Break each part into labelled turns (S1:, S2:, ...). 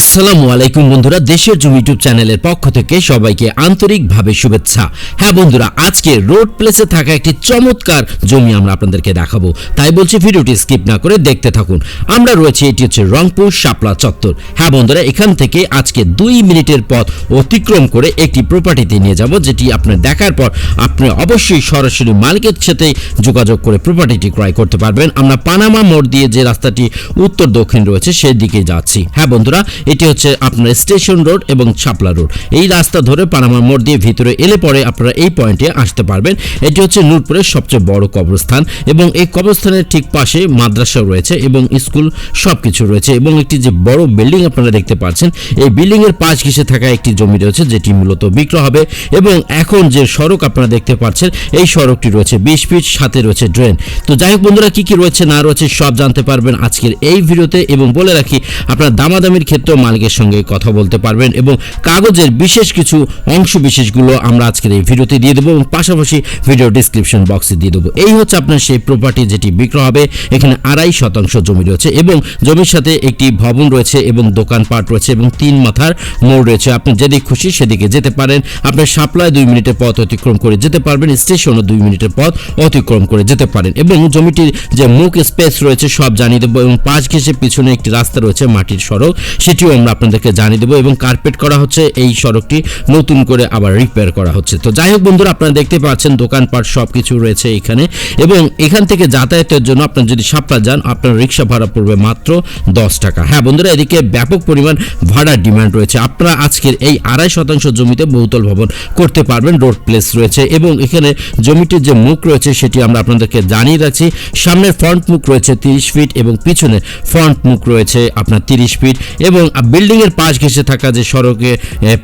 S1: আসসালামু আলাইকুম বন্ধুরা, দেশের জমি ইউটিউব চ্যানেলের পক্ষ থেকে সবাইকে আন্তরিকভাবে শুভেচ্ছা। হ্যাঁ বন্ধুরা, আজকে রোড প্লেসে থাকা একটি চমৎকার জমি আমরা আপনাদেরকে দেখাবো। তাই বলছি ভিডিওটি স্কিপ না করে দেখতে থাকুন। আমরা রয়েছে, এটি হচ্ছে রংপুর শাপলা চত্বর। হ্যাঁ বন্ধুরা, এখান থেকে আজকে দুই মিনিটের পথ অতিক্রম করে একটি প্রপার্টিতে নিয়ে যাব, যেটি আপনার দেখার পর আপনি অবশ্যই সরাসরি মালিকের সাথে যোগাযোগ করে প্রপার্টিটি ক্রয় করতে পারবেন। আমরা পানামা মোড় দিয়ে যে রাস্তাটি উত্তর দক্ষিণ রয়েছে সেই দিকে যাচ্ছি। হ্যাঁ বন্ধুরা এটি হচ্ছে আপনার স্টেশন রোড এবং ছাপলা রোড। এই রাস্তা ধরে পানামা মোড় দিয়ে ভিতরে এলে পরে আপনারা এই পয়েন্টে আসতে পারবেন। এটি হচ্ছে নূরপুরের সবচেয়ে বড় কবরস্থান এবং এই কবরস্থানের ঠিক পাশে মাদ্রাসা রয়েছে এবং স্কুল সব কিছু রয়েছে এবং একটি যে বড় বিল্ডিং আপনারা দেখতে পাচ্ছেন, এই বিল্ডিং এর পাশ ঘেসে থাকা একটি জমি রয়েছে যেটি মূলত বিক্রয় হবে এবং এখন যে সড়ক আপনারা দেখতে পাচ্ছেন, এই সড়কটি রয়েছে বিশ ফিট, সাথে রয়েছে ড্রেন। তো যাই হোক বন্ধুরা, কি কি রয়েছে না রয়েছে সব জানতে পারবেন আজকের এই ভিডিওতে এবং বলে রাখি, আপনার দামাদামির ক্ষেত্রেও মালিকের সঙ্গে কথা বলতে পারবেন এবং কাগজের বিশেষ কিছু অংশ বিশেষগুলো আমরা আজকের এই ভিডিওতে দিয়ে দেবো এবং পাশাপাশি ভিডিও ডিসক্রিপশন বক্সে দিয়ে দেবো। এই হচ্ছে আপনার সেই প্রপার্টি যেটি বিক্রয় হবে, এখানে আড়াই শতাংশ জমি রয়েছে এবং জমির সাথে একটি ভবন রয়েছে এবং দোকানপাট রয়েছে এবং তিন মাথার মোড় রয়েছে। আপনি যেদিকে খুশি সেদিকে যেতে পারেন আপনার সাপ্লায় দুই মিনিটের পথ অতিক্রম করে যেতে পারবেন, স্টেশনও দুই মিনিটের পথ অতিক্রম করে যেতে পারেন এবং জমিটির যে মুখ স্পেস রয়েছে সব জানিয়ে দেবো এবং পাঁচ ঘেসে পিছনে একটি রাস্তা রয়েছে, মাটির সড়ক সেটিও আমরা আপনাদেরকে জানিয়ে দেবো এবং কার্পেট করা হচ্ছে, এই সড়কটি নতুন করে আবার রিপেয়ার করা হচ্ছে। তো যাই হোক বন্ধুরা, আপনারা দেখতে পাচ্ছেন দোকানপাট সব কিছু রয়েছে এখানে এবং এখান থেকে যাতায়াতের জন্য আপনার যদি সাপলা যান, আপনার রিক্সা ভাড়া পড়বে মাত্র দশ টাকা। হ্যাঁ বন্ধুরা, এদিকে ব্যাপক পরিমাণ ভাড়ার ডিমান্ড রয়েছে। আপনারা আজকের এই আড়াই শতাংশ জমিতে বহুতল ভবন করতে পারবেন রোড প্লেস রয়েছে এবং এখানে জমিটির যে মুখ রয়েছে সেটি আমরা আপনাদেরকে জানিয়ে রাখছি। সামনের ফ্রন্ট মুখ রয়েছে তিরিশ ফিট এবং পিছনে ফ্রন্ট মুখ রয়েছে আপনার তিরিশ ফিট এবং বিল্ডিং এর পাশ ঘেসে থাকা যে সড়কে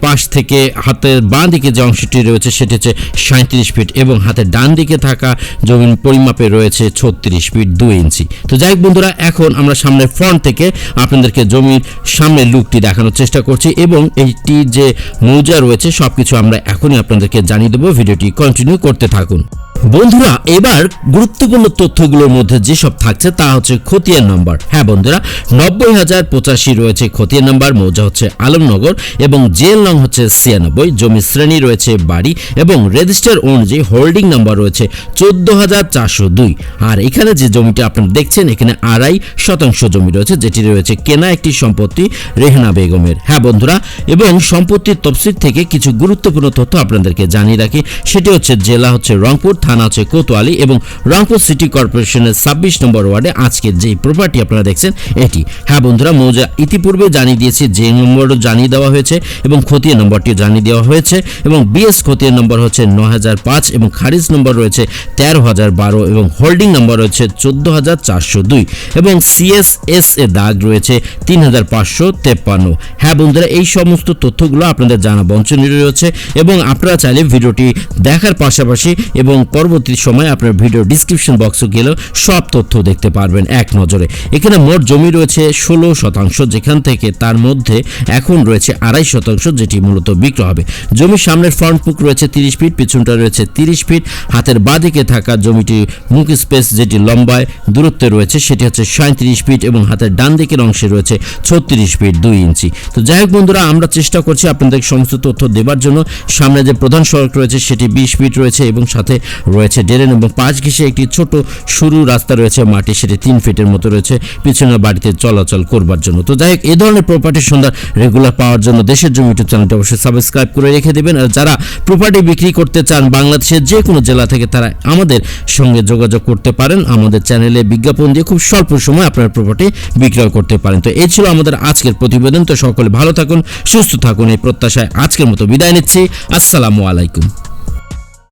S1: পাশ থেকে হাতের বাঁ দিকে যে অংশটি রয়েছে, সেটি হচ্ছে সাঁত্রিশ ফিট এবং হাতের ডান দিকে থাকা জমির পরিমাপে রয়েছে ছত্রিশ ফিট দুই ইঞ্চি। তো যাই বন্ধুরা, এখন আমরা সামনের ফ্রন্ট থেকে আপনাদেরকে জমির সামনের লুকটি দেখানোর চেষ্টা করছি এবং এইটি যে মৌজা রয়েছে, সবকিছু আমরা এখনই আপনাদেরকে জানিয়ে দেবো। ভিডিওটি কন্টিনিউ করতে থাকুন। বন্ধুরা, এবার গুরুত্বপূর্ণ তথ্যগুলোর মধ্যে যেসব থাকছে তা হচ্ছে খতিয়ান নম্বর। হ্যাঁ বন্ধুরা, নব্বই হাজার পঁচাশি রয়েছে খতিয়ান নম্বর, মৌজা হচ্ছে আলমনগর এবং জেল নং হচ্ছে ছিয়ানব্বই, জমি শ্রেণি রয়েছে বাড়ি এবং রেজিস্টার অনুযায়ী হোল্ডিং নাম্বার রয়েছে চোদ্দ হাজার চারশো দুই। আর এখানে যে জমিটা আপনারা দেখছেন, এখানে আড়াই শতাংশ জমি রয়েছে, যেটি রয়েছে কেনা একটি সম্পত্তি রেহনা বেগমের। হ্যাঁ বন্ধুরা, এবং সম্পত্তির তফসিল থেকে কিছু গুরুত্বপূর্ণ তথ্য আপনাদেরকে জানিয়ে রাখি, সেটি হচ্ছে জেলা হচ্ছে রংপুর থানা হচ্ছে কোতোয়ালি এবং রংপুর সিটি কর্পোরেশনের ছাব্বিশ নম্বর ওয়ার্ডে আজকে যে প্রপার্টি আপনারা দেখছেন, এটি। হ্যাঁ বন্ধুরা, মৌজা ইতিপূর্বে জানিয়ে দিয়েছি, যে নম্বরও জানিয়ে দেওয়া হয়েছে এবং খতিয়ান নম্বরটিও জানিয়ে দেওয়া হয়েছে এবং বিএস খতিয়ান নম্বর হচ্ছে ন হাজার পাঁচ এবং খারিজ নম্বর রয়েছে তেরো হাজার বারো এবং হোল্ডিং নম্বর রয়েছে চোদ্দ হাজার চারশো দুই এবং সিএসএস এ দাগ রয়েছে তিন হাজার পাঁচশো তেপ্পান্ন। হ্যাঁ বন্ধুরা, এই সমস্ত তথ্যগুলো আপনাদের জানা বঞ্চনীয় রয়েছে এবং আপনারা চাইলে ভিডিওটি দেখার পাশাপাশি এবং পরবর্তী সময় আপনার ভিডিও ডিসক্রিপশন বক্সে গেলেও সব তথ্য দেখতে পারবেন এক নজরে। এখানে মোট জমি রয়েছে ষোলো শতাংশ, যেখান থেকে তার মধ্যে এখন রয়েছে আড়াই শতাংশ যেটি মূলত বিক্রয় হবে। জমির সামনের ফ্রন্ট মুখ রয়েছে তিরিশ ফিট পিছনটা রয়েছে তিরিশ ফিট হাতের বাঁদিকে থাকা জমিটি মুখ স্পেস যেটি লম্বায় দূরত্বে রয়েছে, সেটি হচ্ছে সাঁত্রিশ ফিট এবং হাতের ডান দিকের অংশে রয়েছে ছত্রিশ ফিট দুই ইঞ্চি। তো যাই হোক বন্ধুরা, আমরা চেষ্টা করছি আপনাদের সমস্ত তথ্য দেবার জন্য। সামনে যে প্রধান সড়ক রয়েছে, সেটি বিশ ফিট রয়েছে এবং সাথে রয়েছে। ড্রেন এবং পাঁচ ঘেসে একটি ছোট সরু রাস্তা রয়েছে, মাটি সেটি তিন ফিটের মতো রয়েছে, পিছনের বাড়িতে চলাচল করবার জন্য। তো যাই হোক এই ধরনের প্রপার্টির সন্ধ্যা রেগুলার পাওয়ার জন্য দেশের জমি ইউটিউব চ্যানেলটি অবশ্যই সাবস্ক্রাইব করে রেখে দেবেন। আর যারা প্রপার্টি বিক্রি করতে চান বাংলাদেশের যে কোনো জেলা থেকে, তারা আমাদের সঙ্গে যোগাযোগ করতে পারেন। আমাদের চ্যানেলে বিজ্ঞাপন দিয়ে খুব স্বল্প সময় আপনার প্রপার্টি বিক্রয় করতে পারেন। তো এই ছিল আমাদের আজকের প্রতিবেদন। তো সকলে ভালো থাকুন, সুস্থ থাকুন। এই প্রত্যাশায় আজকের মতো বিদায় নিচ্ছি। আসসালামু আলাইকুম।